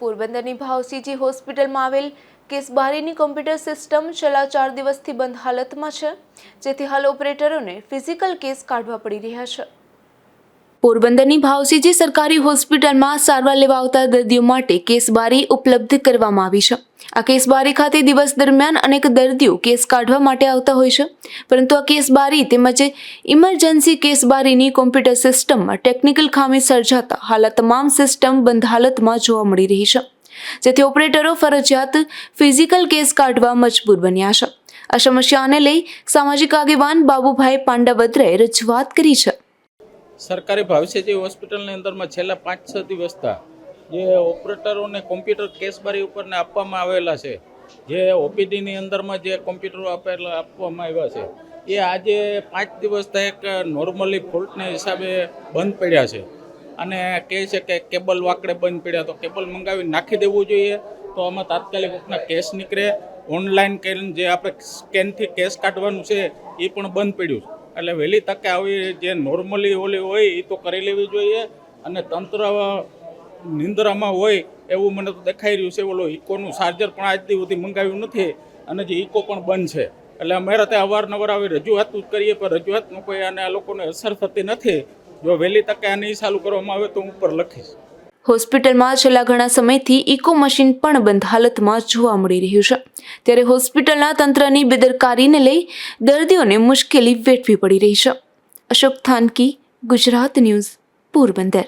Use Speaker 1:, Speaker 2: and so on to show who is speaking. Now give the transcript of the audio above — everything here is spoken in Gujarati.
Speaker 1: પોરબંદરની ભાવસીજી હોસ્પિટલમાં આવેલ કેસબારીની કોમ્પ્યુટર સિસ્ટમ છેલ્લા ચાર દિવસથી બંધ હાલતમાં છે, જેથી હાલ ઓપરેટરોને ફિઝિકલ કેસ કાઢવા પડી રહ્યા છે. પોરબંદરની ભાવસીજી સરકારી હોસ્પિટલમાં સારવાર લેવા આવતા દર્દીઓ માટે કેસબારી ઉપલબ્ધ કરવામાં આવી છે. આ કેસબારી ખાતે દિવસ દરમિયાન અનેક દર્દીઓ કેસ કાઢવા માટે આવતા હોય છે. પરંતુ આ કેસબારી તેમજ ઇમરજન્સી કેસબારીની કોમ્પ્યુટર સિસ્ટમમાં ટેકનિકલ ખામી સર્જાતા હાલ તમામ સિસ્ટમ બંધ હાલતમાં જોવા મળી રહી છે. જેથી ઓપરેટરો ફરજિયાત ફિઝિકલ કેસ કાઢવા મજબૂર બન્યા છે. આ સમસ્યાને લઈ સામાજિક આગેવાન બાબુભાઈ પાંડવદ્રે રજૂઆત કરી છે.
Speaker 2: સરકારી ભાવસેજી હોસ્પિટલની અંદરમાં છેલ્લા પાંચ છ દિવસતા જે ઓપરેટરોને કોમ્પ્યુટર કેસબારી ઉપરને આપવામાં આવેલા છે, જે ઓપીડીની અંદરમાં જે કોમ્પ્યુટરો આપેલા, આપવામાં આવ્યા છે, એ આજે પાંચ દિવસથી એક નોર્મલી ફોલ્ટને હિસાબે બંધ પડ્યા છે. અને કહે છે કે કેબલ વાકડે બંધ પડ્યા, તો કેબલ મંગાવી નાખી દેવું જોઈએ, તો આમાં તાત્કાલિક ઉપના કેસ નીકળે. ઓનલાઈન જે આપણે સ્કેનથી કેસ કાઢવાનું છે, એ પણ બંધ પડ્યું છે. એટલે વહેલી તકે આવી જે નોર્મલી ઓલી હોય એ તો કરી લેવી જોઈએ. અને તંત્ર નિંદ્રામાં હોય એવું મને તો દેખાઈ રહ્યું છે. ઓલો ઇકોનું ચાર્જર પણ આજ સુધી મંગાવ્યું નથી અને જે ઇકો પણ બંધ છે. એટલે અમારે ત્યાં અવારનવાર આવી રજૂઆત કરીએ, પણ રજૂઆતનું કોઈ અને આ લોકોને અસર થતી નથી. જો વહેલી તકે આને ચાલુ કરવામાં આવે તો હું ઉપર લખીશ.
Speaker 1: હોસ્પિટલમાં છેલ્લા ઘણા સમયથી ઇકો મશીન પણ બંધ હાલતમાં જોવા મળી રહ્યું છે. ત્યારે હોસ્પિટલના તંત્રની બેદરકારીને લઈ દર્દીઓને મુશ્કેલી વેઠવી પડી રહી છે. અશોક થાનકી, ગુજરાત ન્યૂઝ, પોરબંદર.